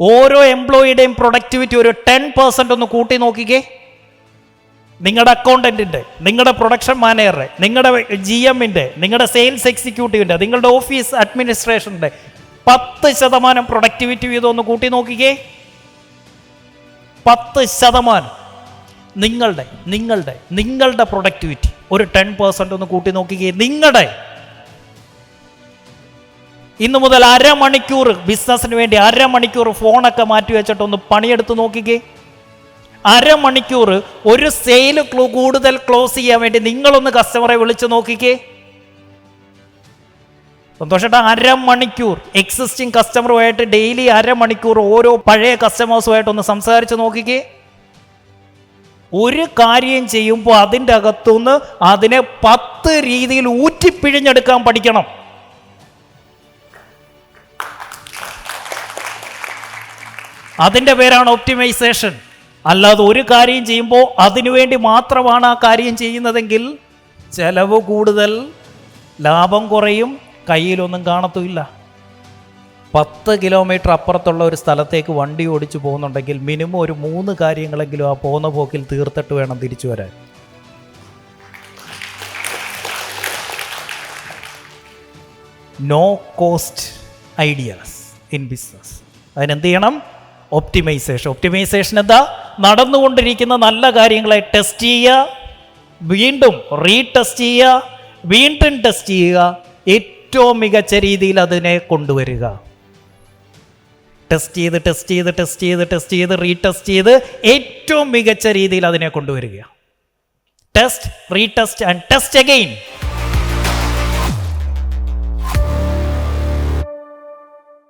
ഓരോ എംപ്ലോയിയുടെയും പ്രൊഡക്ടിവിറ്റി ഒരു ടെൻ പെർസെന്റ് ഒന്ന് കൂട്ടി നോക്കിക്കേ. നിങ്ങളുടെ അക്കൗണ്ടന്റിന്റെ നിങ്ങളുടെ പ്രൊഡക്ഷൻ മാനേജറുടെ നിങ്ങളുടെ ജി എമ്മിന്റെ നിങ്ങളുടെ സെയിൽസ് എക്സിക്യൂട്ടീവിന്റെ നിങ്ങളുടെ ഓഫീസ് അഡ്മിനിസ്ട്രേഷന്റെ പത്ത് ശതമാനം പ്രൊഡക്ടിവിറ്റി വീതം ഒന്ന് കൂട്ടി നോക്കിക്കേ. പത്ത് ശതമാനം നിങ്ങളുടെ നിങ്ങളുടെ നിങ്ങളുടെ പ്രൊഡക്ടിവിറ്റി ഒരു ടെൻ പെർസെന്റ് ഒന്ന് കൂട്ടി നോക്കിക്കേ. നിങ്ങളുടെ ഇന്ന് മുതൽ അരമണിക്കൂർ ബിസിനസ്സിന് വേണ്ടി അരമണിക്കൂർ ഫോണൊക്കെ മാറ്റി വെച്ചിട്ട് ഒന്ന് പണിയെടുത്ത് നോക്കിക്കേ. അരമണിക്കൂർ ഒരു സെയിൽ കൂടുതൽ ക്ലോസ് ചെയ്യാൻ വേണ്ടി നിങ്ങളൊന്ന് കസ്റ്റമറെ വിളിച്ച് നോക്കിക്കേ. സന്തോഷേട്ടാ അരമണിക്കൂർ എക്സിസ്റ്റിംഗ് കസ്റ്റമറുമായിട്ട് ഡെയിലി അരമണിക്കൂർ ഓരോ പഴയ കസ്റ്റമേഴ്സുമായിട്ട് ഒന്ന് സംസാരിച്ച് നോക്കിക്കേ. ഒരു കാര്യം ചെയ്യുമ്പോൾ അതിന്റെ അകത്തുനിന്ന് അതിനെ പത്ത് രീതിയിൽ ഊറ്റിപ്പിഴിഞ്ഞെടുക്കാൻ പഠിക്കണം. അതിന്റെ പേരാണ് ഒപ്റ്റിമൈസേഷൻ. അല്ലാതെ ഒരു കാര്യം ചെയ്യുമ്പോൾ അതിനുവേണ്ടി മാത്രമാണ് ആ കാര്യം ചെയ്യുന്നതെങ്കിൽ ചെലവ് കൂടുതൽ ലാഭം കുറയും കയ്യിലൊന്നും കാണത്തുമില്ല. പത്ത് കിലോമീറ്റർ അപ്പുറത്തുള്ള ഒരു സ്ഥലത്തേക്ക് വണ്ടി ഓടിച്ചു പോകുന്നുണ്ടെങ്കിൽ മിനിമം ഒരു മൂന്ന് കാര്യങ്ങളെങ്കിലും ആ പോകുന്ന പോക്കിൽ തീർത്തിട്ട് വേണം തിരിച്ചു വരാൻ. No cost ideas in business അതിനെന്ത് ചെയ്യണം? ഒപ്റ്റിമൈസേഷൻ ഒപ്റ്റിമൈസേഷൻ എന്താ? നടന്നുകൊണ്ടിരിക്കുന്ന നല്ല കാര്യങ്ങളെ ടെസ്റ്റ് ചെയ്യുക വീണ്ടും റീടെസ്റ്റ് ചെയ്യുക വീണ്ടും ടെസ്റ്റ് ചെയ്യുക. ഏറ്റവും മികച്ച രീതിയിൽ അതിനെ കൊണ്ടുവരിക. ടെസ്റ്റ് ചെയ്ത് ടെസ്റ്റ് ചെയ്ത് ടെസ്റ്റ് ചെയ്ത് ടെസ്റ്റ് ചെയ്ത് റീടെസ്റ്റ് ചെയ്ത് ഏറ്റവും മികച്ച രീതിയിൽ അതിനെ കൊണ്ടുവരിക. Test retest and test again